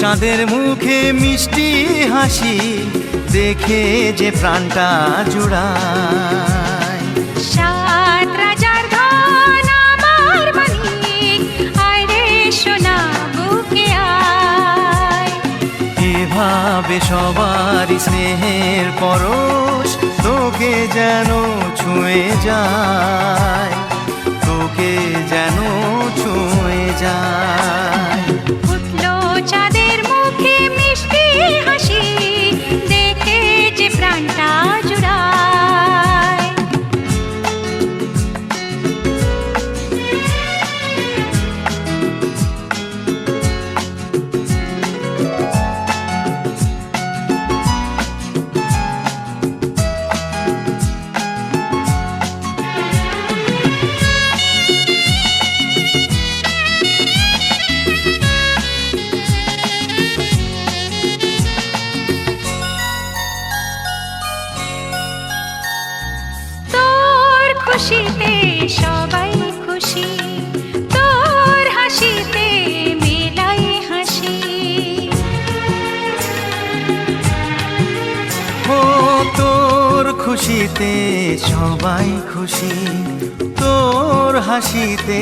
চাঁদের মুখে মিষ্টি হাসি দেখে যে প্রাণটা জুড়ায়। সাত রাজার ধন আমার মানিক আয় সোনা বুকে আয়। এভাবে সবার স্নেহের পরশ তোকে যেন ছুঁয়ে যায় তোকে যেন ছুঁয়ে যায়। চাঁদে খুশিতে সবাই খুশি। তোর হাসিতে মেলাই হাসি। ও তোর খুশিতে সবাই খুশি। তোর হাসিতে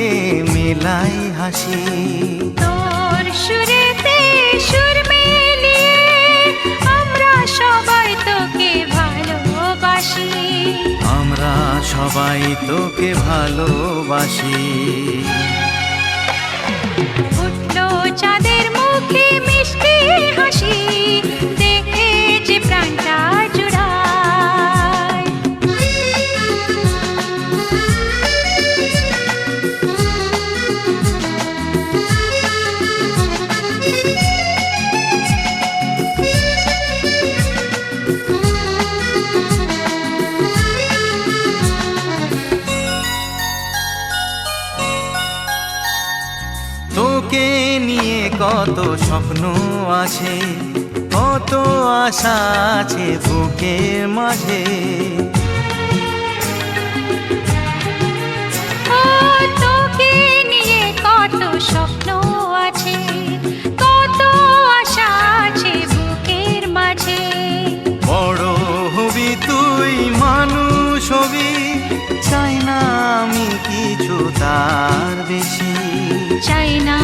মেলাই হাসি। তোর সুরেতে সুর মিলিয়ে আমরা সবাই তোকে ভালোবাসি। আমরা সবাই তোকে ভালোবাসি। ফুটলো চাঁদের নিয়ে কত স্বপ্ন আছে কত আশা আছে বুকের মাঝে। তোকে নিয়ে কত স্বপ্ন আছে কত আশা আছে বুকের মাঝে। বড় হবি তুই মানুষ হবি কিছু তার বেশি। চাই না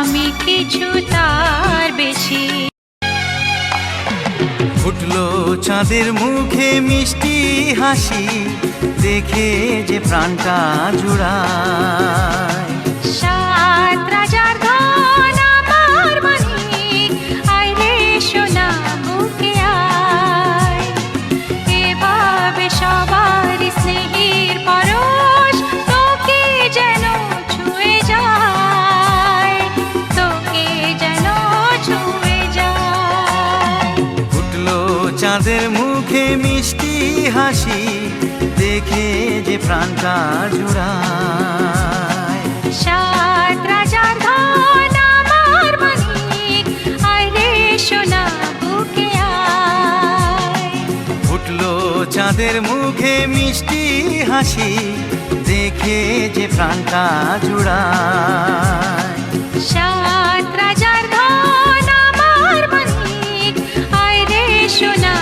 আমি কিছু তার বেশি। ফুটলো চাঁদের মুখে মিষ্টি হাসি দেখে যে প্রাণটা জুড়ায় হাসি দেখে যে প্রাণটা জুড়ায়। সাত রাজার ধন আমার মানিক আয় সোনা বুকে ফুটলো চাঁদের মুখে মিষ্টি হাসি দেখে যে প্রাণটা জুড়ায়। সাত রাজার ধন আমার মানিক আয় রে সোনা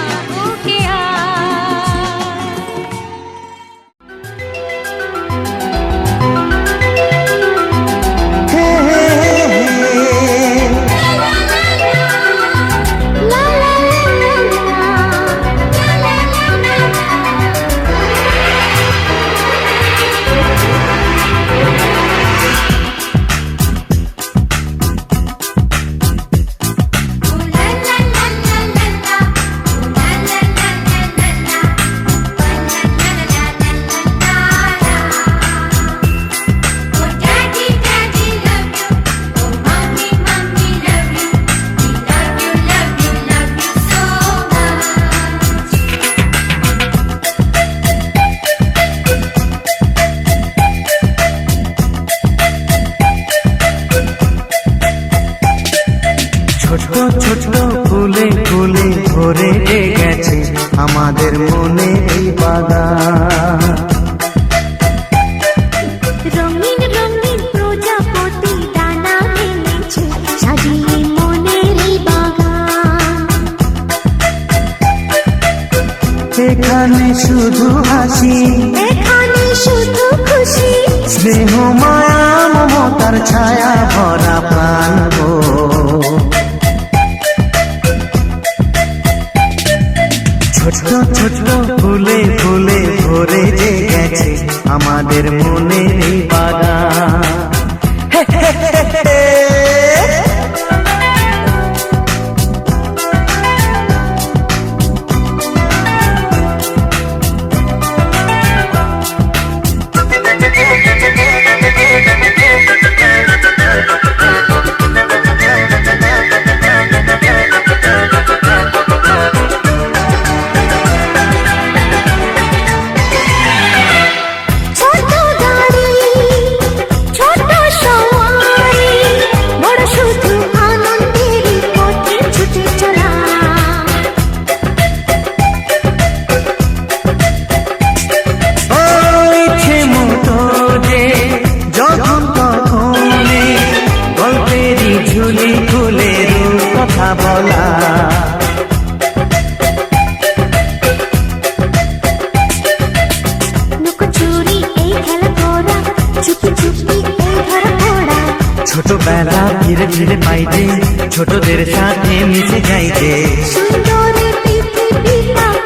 শুধু হাসি। এখানে শুধু খুশি। স্নেহ মায়া মমতার ছায়া ভরা প্রাণ গো। ছোট ছোট ফুলে ফুলে ভরে যে গেছে আমাদের মনের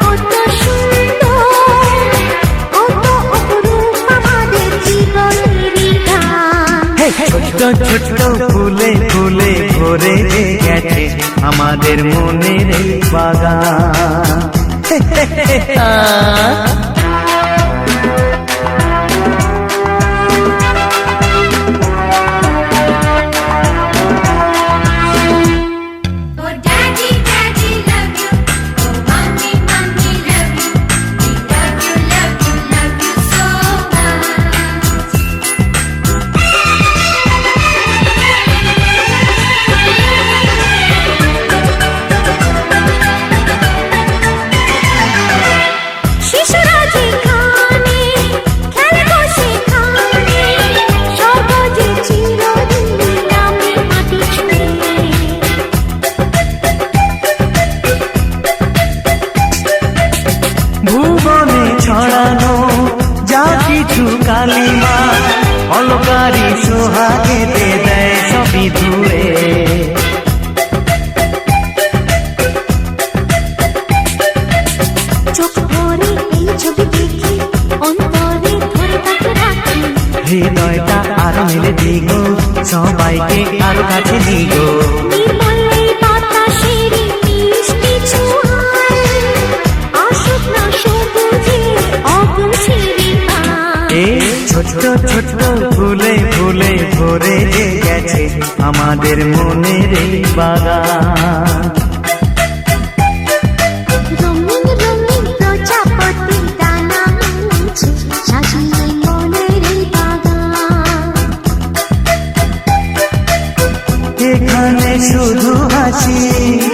কত অপরূপ আমাদের জীবনেরই গান ছোট ছোট ফুলে ফুলে ভরে গেছে আমাদের মনের বাগান। হৃদয়টা আরও মেলে দিগো সবাইকে আরও কাছে দিগো। নির্মলে বাতাসের মিষ্টি ছোঁয়ায় আসুক না সবুজে অগুন ছেড়ে এ ছোট ছোট ফুলে ফুলে ভরে গেছে আমাদের মনের বাগান। এখানে শুধু হাসি।